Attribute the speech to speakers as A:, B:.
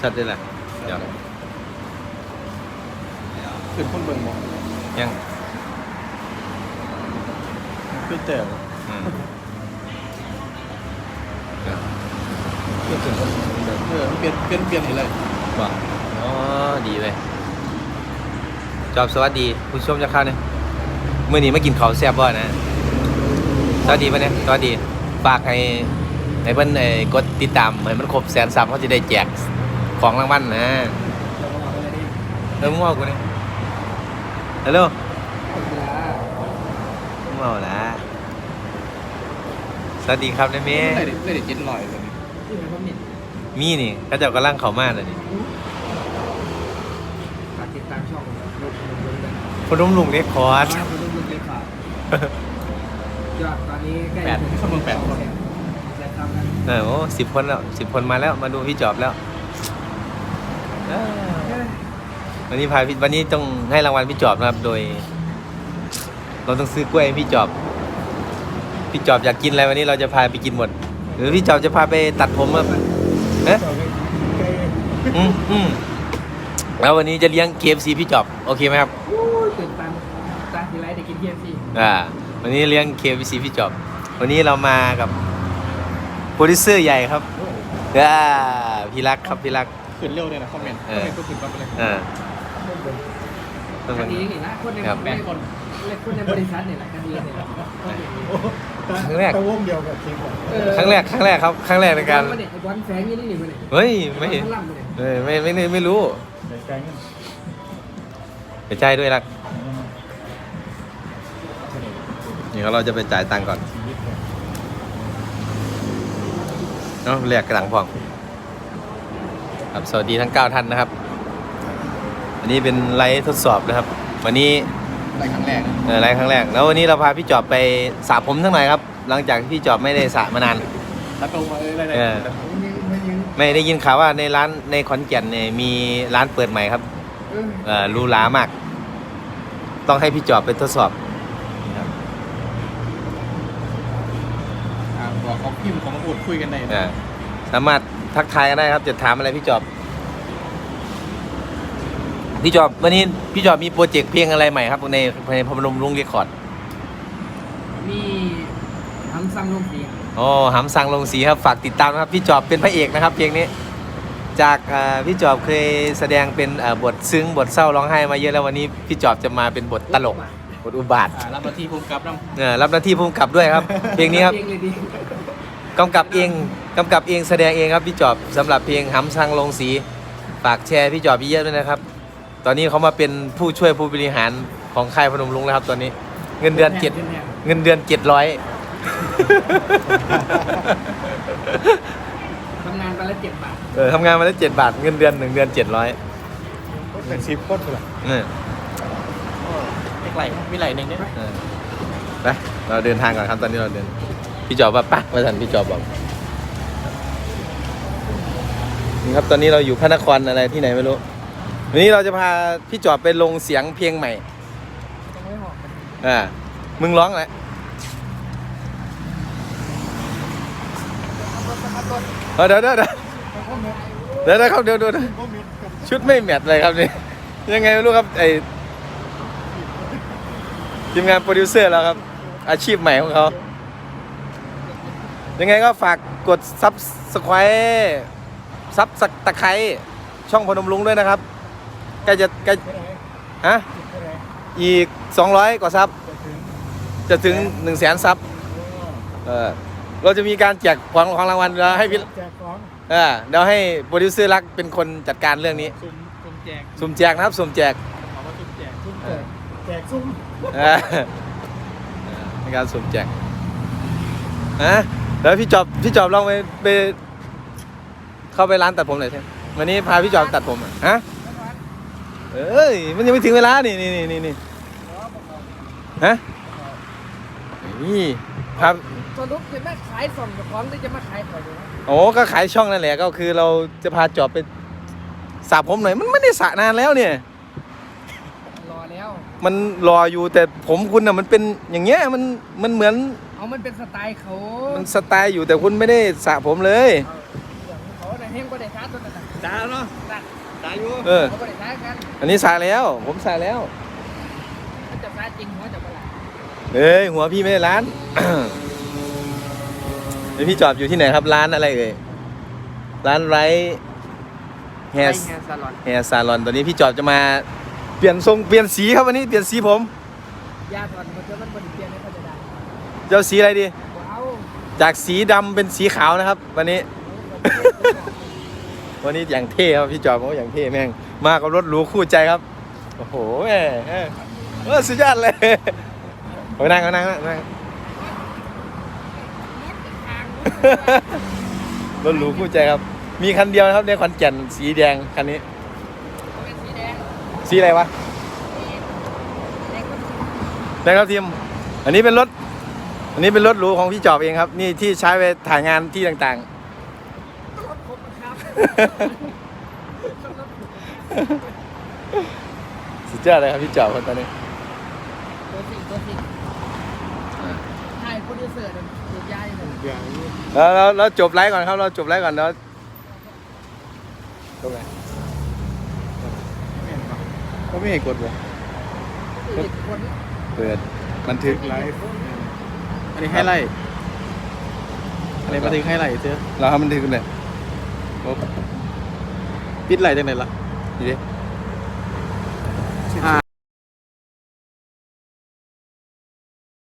A: ชัดได้แหละเดี๋ยว
B: ขึ้นคนเบิ่งบ่
A: ยัง
B: คือแต่
A: อืมเดี๋ยวขึ้นขึ้นขึ้นเดี๋ยว
B: เออเปลี่ยนเปลี่ยนเปลี่ยนให้เลย
A: บอกอ๋อดีเลยจอบสวัสดีผู้ชมจะเข้าเนี่ยมื่อนี้มากินข้าวแซ่บบ่นะสวัสดีปะเนี่ยสวัสดีฝากให้ ให้เพิ่นเอ่อกดติดตามให้มันครบแสนซับเขาจะได้แจกของรางวัลนะเออมึงว่ากูเนี่ยฮัลโหลมึงว่าละสวัสดีครับนะเม
B: ได้เด็ดได้เด็ดเจ็ดร้อยเลยนี่
C: ที่มันก็มี
A: มีนี่เขาเจ้ากำลังเข้ามาเลยนี่
C: ฝากติดตามช่องลูกลุงลุงกัน
A: พนมลุงเรคคอร์ด
C: ว่าคุณลุงลุงเลยฝากยอดตอนนี้ใกล้
B: แปดคนเบิ่งแปดคน
C: จะทำกัน
A: เออโอ้สิบคนแล้วสิบคนมาแล้วมาดูพี่จอบแล้วเอ้อวันนี้พาพี่วันนี้ต้องให้รางวัลพี่จอบนะครับ โดย เราต้องซื้อกล้วยให้พี่จอบ พี่จอบอยากกินอะไรวันนี้เราจะพาไปกินหมด หรือพี่จอบจะพาไปตัดผมครับเอ๊ะอืมอืมแล้ววันนี้จะเลี้ยง KFC พี่จอบโอเคไหมครับ
C: โอ้ยตื่นตันตาทีไรได้กินเทียมซี
A: อ่า วันนี้เลี้ยง KFC พี่จอบ วันนี้เรามากับ โปรดิวเซอร์ใหญ่ครับอ่าพี่รักครับพี่รัก
B: ขึ้นเร็วเลยนะคอมเมนต์ค
A: เอ
B: อม
A: อ
B: เมนต์ก็ขึ้นปั๊บไปเลย
A: อ่าต้อง
C: ค
A: เป็น
C: ดีนี่นะคนใน
A: ครับ
C: แปดคนคนในบริษัทเนี่ยแหละคดีเนี่ยแหละ
A: ครั้งแรก
D: ตะวงเดียวกับจริงผม
A: ครั้งแรกครั้งแรกครับครั้งแรกในการ
C: วันเนี่ยไอ้บอลแฝงนี่นี่นี่มันเนี่ย
A: เฮ้ยไม่
C: ไอ้บอลล่ำมันเนี่ย
A: เออไม่ไม่ไม่ไม่รู้
D: ใส่ใจเงิน
A: ไปใจายด้วยรักนี่เราจะไปจ่ายตังค์ก่อน
D: ชีวิต เนี่ย
A: เนาะเรียกกระดังพองครับสวัสดีทั้ง 9 ท่านนะครับ อันนี้เป็นไลฟ์ทดสอบนะครับ วันนี้
B: ได้ครั้งแรก
A: เออไลฟ์ครั้งแรก แล้ววันนี้เราพาพี่จอบไปสระผมทั้งหน่อยครับ หลังจากที่พี่จอบไม่ได้สระมานาน
B: แล้วก็มาเลยได้
A: เออ
B: ได้
D: ไม่ยืมไม่ยืม
A: ไม่ได้ยินข่าวว่าในร้านในขอนแก่นเนี่ยมีร้านเปิดใหม่ครับ
C: เออ
A: เอ่อหรูหรามาก ต้องให้พี่จอบไปทดสอบครับ
B: อ่าบอก เขาพิมพ์เขามาพูดคุยกันได้
A: อ่าสามารถทักทายกันได้ครับ จะถามอะไรพี่จอบ พี่จอบ วันนี้พี่จอบมีโปรเจกต์เพลงอะไรใหม่ครับในในพมรมลุงเรคคอร์ด
C: มีทำซังลงเสียง
A: อ๋อหำสังลงสีครับฝากติดตามนะครับ พี่จอบเป็นพระเอกนะครับเพลงนี้ จากเอ่อพี่จอบเคยแสดงเป็นเอ่อบทซึ้งบทเศร้าร้องไห้มาเยอะแล้ววันนี้พี่จอบจะมาเป็นบทตลกบทอุบาท
B: อ่ารับหน้าที่ภูมิกับน้ำ
A: เออรับหน้าที่ผู้กำกับด้วยครับ เพลงนี้ครับ
C: เพลงเลยดี
A: กำกับเองกำกับเองแสดงเองครับพี่จอบสำหรับเพลงหำสังลงสีฝากแชร์พี่จอบเยอะๆด้วยนะครับ ตอนนี้เขามาเป็นผู้ช่วยผู้บริหารของค่ายพนมรุ้งแล้วครับตอนนี้ เงินเดือนเจ็ดเงินเดือนเจ็ดร้อย
C: ทำงานไปละเจ็ดบาท
A: เออทำงานมาได้เจ็ดบาทเงินเดือนหนึ่งเดือนเจ็ดร้อย
D: เป็นสิบคนเลย
A: เออ
B: เล็กไหลมีไหลหนึ่งเนี่ย
A: เออไปเราเดินทางก่อนครับตอนนี้เราเดิน พี่จอบว่าปะมาสันพี่จอบบอกนะครับตอนนี้เราอยู่พระนครอะไรที่ไหนไม่รู้ วันนี้เราจะพาพี่จอบไปลงเสียงเพลงใหม่
C: อ่า
A: มึงร้องแหละเดี๋ยวเดี๋ยวเดี๋ยวเดี๋ยวเดี๋ยวครับเดี๋ยวเดี๋ยวเดี๋ยวชุดไม่แมทเลยครับนี่ยังไงไม่รู้ครับไอทีมงานโปรดิวเซอร์เราครับ อาชีพใหม่ของเขา ยังไงก็ฝากกดซับสไครต์ซับสักตะไคร้ช่องพนมลุงด้วยนะครับใกล้จะใกล้ฮะอีก 200 กว่าซับจะถึง1 0 0 0 0แสนซับเออเราจะมีการแจกของของรางวัลแล้วให้พี่
D: แจกของ
A: เออเดี๋ยวให้โปรดิวเซอร์รักเป็นคนจัดการเรื่องนี้
B: ซุ่มซุ่มแจก
A: สุ่มแจกนะครับสุ่มแจก
B: ขอว่าซุ่มแจก
D: ซุ่มแจกแจกซุ่ม
A: เออในการสุ่มแจกฮะ แล้วพี่จอบพี่จอบลองไปไป เข้าไปร้านตัดผมหน่อยใช่วันนี้พาพี่จอบตัดผมอะฮะเอ้ยมันยังไม่ถึงเวลานี่นี่นี่นี่นี่ฮะนี่ครับ
C: สรุปจะมาขายส่งกับของหรือจะมาขายของอยู่นะ
A: โอ้ก็ขายช่องนั่นแหละก็คือเราจะพาจอบไปสระผมหน่อย มันไม่ได้สระนานแล้วเนี่ย
C: รอแล้ว
A: มันรออยู่แต่ผมคุณน่ะมันเป็นอย่างเงี้ยมันมันเหมือน
C: เอามันเป็นสไตล์เขา
A: มันสไตล์อยู่แต่คุณไม่ได้สระผมเลย
C: เอาอย่างเขาในเฮงก็ได้ชาร์จตัวนั้นน่ะ
B: ใจจ้าแล้วเนาะจ้าอยู่
A: เออ
C: เขาบริษัทกัน
A: อันนี้สายแล้ว ผมสายแล้ว
C: ถ้าจะซาจริงหัวจะเปล่า
A: เอ้ยหัวพี่ไม่ได้ร้าน เดี๋ยวพี่จอบอยู่ที่ไหนครับร้านอะไรเอ่ยร้านไรแฮ
C: แฮ
A: ร์
C: ร์ซาลอน
A: แฮร์ซาลอนตอนนี้พี่จอบจะมาเปลี่ยนทรงเปลี่ยนสีครับวันนี้เปลี่ยนสีผม
C: ยาถอนมัน เจ้า
A: สีอะไรดี จากสีดำเป็นสีขาวนะครับ วันนี้ วันนี้อย่างเท่ครับพี่จอบบอกว่าอย่างเท่แม่ง มากับรถหรูคู่ใจครับ โอ้โหแม่เออสุดยอดเลยเอานั่งเอานั่งเอานั่งรถหรูคู่ใจครับ มีคันเดียวนะครับในขอนแก่นสีแดงคันนี้
C: สีแดง
A: สีอะไรวะแดงครับทีม อันนี้เป็นรถ อันนี้เป็นรถหรูของพี่จอบเองครับ นี่ที่ใช้ไปถ่ายงานที่ต่าง
C: รถครบนะครับ
A: ๆ สุดยอดเลยครับพี่จอบคนตอนนี้
C: ตัวสิ่งตัวสิ่งใช่โปรดิวเซอร์ตัวใหญ่เลย
D: อย่างนี้
A: แล้วเราเราจบไลฟ์ก่อนครับเราจบไลฟ์ก่อนแล้วจบไลฟ์
B: เขาไม่เห็นกดเลย
C: เด็กคน
A: เปิดบันทึก
D: ไลฟ์
B: อันนี้ให้ไล่อันนี้มาถึงให้ไล่เจ้า
A: เราทำบันทึกกันเลย
B: ปิดไล่จังไหนล่ะ
A: นี่ดิ